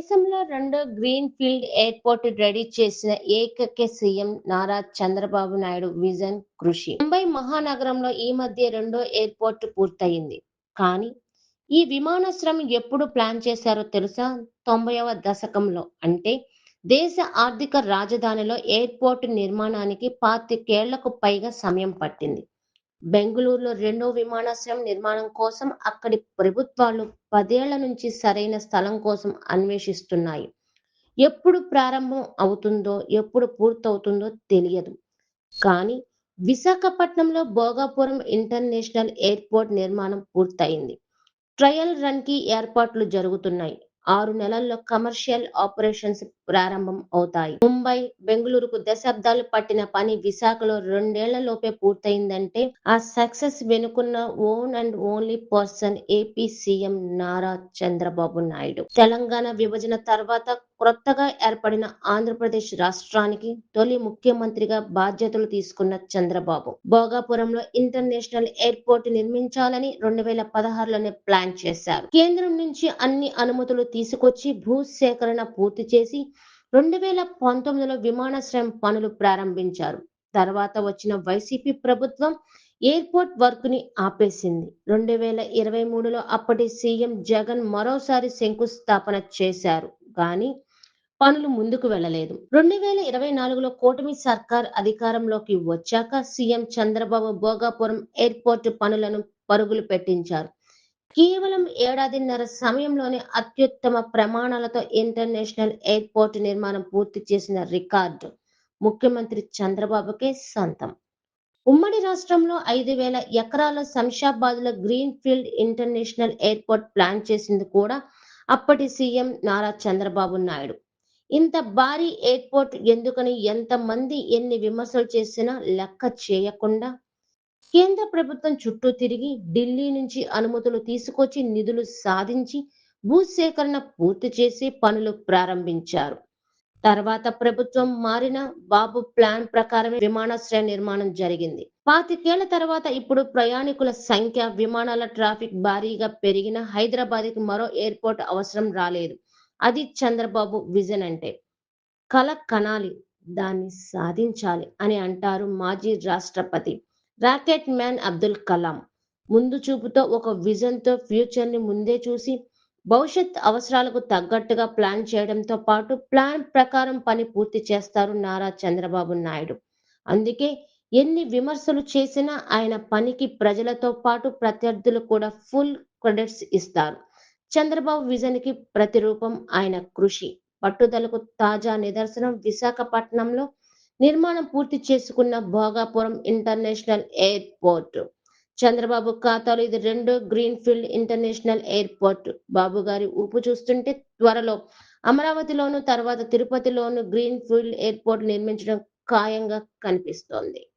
దేశంలో రెండో green field airport ready చేసిన ఏకైక సీఎం నారా చంద్రబాబు నాయుడు విజన్ కృషి. ముంబై మహానగరంలో ఈ మధ్య రెండో ఎయిర్పోర్ట్ పూర్తయింది. కానీ ఈ విమానాశ్రయం ఎప్పుడు ప్లాన్ చేశారో తెలుసా? తొంభైవ దశకంలో. అంటే దేశ ఆర్థిక రాజధానిలో ఎయిర్పోర్ట్ నిర్మాణానికి పాతికేళ్ళకు పైగా సమయం పట్టింది. బెంగళూరులో రెండో విమానాశ్రయం నిర్మాణం కోసం అక్కడి ప్రభుత్వాలు పదేళ్ళ నుంచి సరైన స్థలం కోసం అన్వేషిస్తున్నాయి. ఎప్పుడు ప్రారంభం అవుతుందో ఎప్పుడు పూర్తవుతుందో తెలియదు. కానీ విశాఖపట్నంలో భోగాపురం ఇంటర్నేషనల్ ఎయిర్పోర్ట్ నిర్మాణం పూర్తయింది. ట్రయల్ రన్కి ఏర్పాట్లు జరుగుతున్నాయి. ఆరు నెలల్లో కమర్షియల్ ఆపరేషన్స్ ప్రారంభం అవుతాయి. ముంబై బెంగళూరుకు దశాబ్దాలు పట్టిన పని విశాఖలో రెండేళ్ళలోపే పూర్తయిందంటే ఆ సక్సెస్ వెనుకున్న one and only person AP CM Nara Chandrababu Naidu. Telangana విభజన తర్వాత కొత్తగా ఏర్పడిన ఆంధ్రప్రదేశ్ రాష్ట్రానికి తొలి ముఖ్యమంత్రిగా బాధ్యతలు తీసుకున్న చంద్రబాబు. భోగాపురంలో ఇంటర్నేషనల్ ఎయిర్పోర్ట్ నిర్మించాలని రెండు వేల పదహారులోనే ప్లాన్ చేశారు. కేంద్రం నుంచి అన్ని అనుమతులు తీసుకొచ్చి భూసేకరణ పూర్తి చేసి రెండు వేల పంతొమ్మిదిలో విమానాశ్రయం పనులు ప్రారంభించారు. తర్వాత వచ్చిన వైసీపీ ప్రభుత్వం ఎయిర్పోర్ట్ వర్క్ని ఆపేసింది. రెండు వేల ఇరవై మూడులో అప్పటి సీఎం జగన్ మరోసారి శంకుస్థాపన చేశారు. కానీ పనులు ముందుకు వెళ్ళలేదు రెండు వేల ఇరవై నాలుగులో కూటమి సర్కార్ అధికారంలోకి వచ్చాక సీఎం చంద్రబాబు భోగాపురం ఎయిర్పోర్ట్ పనులను పరుగులు పెట్టించారు. కేవలం ఏడాదిన్నర సమయంలోనే అత్యుత్తమ ప్రమాణాలతో ఇంటర్నేషనల్ ఎయిర్పోర్ట్ నిర్మాణం పూర్తి చేసిన రికార్డు ముఖ్యమంత్రి చంద్రబాబుకే సొంతం. ఉమ్మడి రాష్ట్రంలో ఐదు వేల ఎకరాల శంషాబాద్లో green field international airport plan చేసింది కూడా అప్పటి సీఎం నారా చంద్రబాబు నాయుడు. ఇంత భారీ ఎయిర్పోర్ట్ ఎందుకని ఎంతమంది ఎన్ని విమర్శలు చేసినా లెక్క చేయకుండా కేంద్ర ప్రభుత్వం చుట్టూ తిరిగి ఢిల్లీ నుంచి అనుమతులు తీసుకొచ్చి నిధులు సాధించి భూసేకరణ పూర్తి చేసి పనులు ప్రారంభించారు. తర్వాత ప్రభుత్వం మారిన బాబు ప్లాన్ ప్రకారమే విమానాశ్రయ నిర్మాణం జరిగింది. పాతికేళ్ళ తర్వాత ఇప్పుడు ప్రయాణికుల సంఖ్య విమానాల ట్రాఫిక్ భారీగా పెరిగిన హైదరాబాద్కి మరో ఎయిర్పోర్ట్ అవసరం రాలేదు. అది చంద్రబాబు విజన్ అంటే. కల కనాలి దాన్ని సాధించాలి అని అంటారు మాజీ రాష్ట్రపతి. రాకెట్ మ్యాన్ అబ్దుల్ కలాం ముందు చూపుతో ఒక విజన్తో ఫ్యూచర్ని ముందే చూసి భవిష్యత్ అవసరాలకు తగ్గట్టుగా ప్లాన్ చేయడంతో పాటు ప్లాన్ ప్రకారం పని పూర్తి చేస్తారు నారా చంద్రబాబు నాయుడు. అందుకే ఎన్ని విమర్శలు చేసినా ఆయన పనికి ప్రజలతో పాటు ప్రత్యర్థులు కూడా ఫుల్ క్రెడిట్స్ ఇస్తారు. చంద్రబాబు విజన్కి ప్రతిరూపం ఆయన కృషి. పట్టుదలకు తాజా నిదర్శనం విశాఖపట్నంలో నిర్మాణం పూర్తి చేసుకున్న భోగాపురం ఇంటర్నేషనల్ ఎయిర్పోర్ట్. చంద్రబాబు ఖాతాలో ఇది రెండో green field international airport. Babu గారి ఊపు చూస్తుంటే త్వరలో అమరావతిలోను తర్వాత తిరుపతిలోను గ్రీన్ ఫీల్డ్ ఎయిర్పోర్ట్ నిర్మించడం ఖాయంగా కనిపిస్తోంది.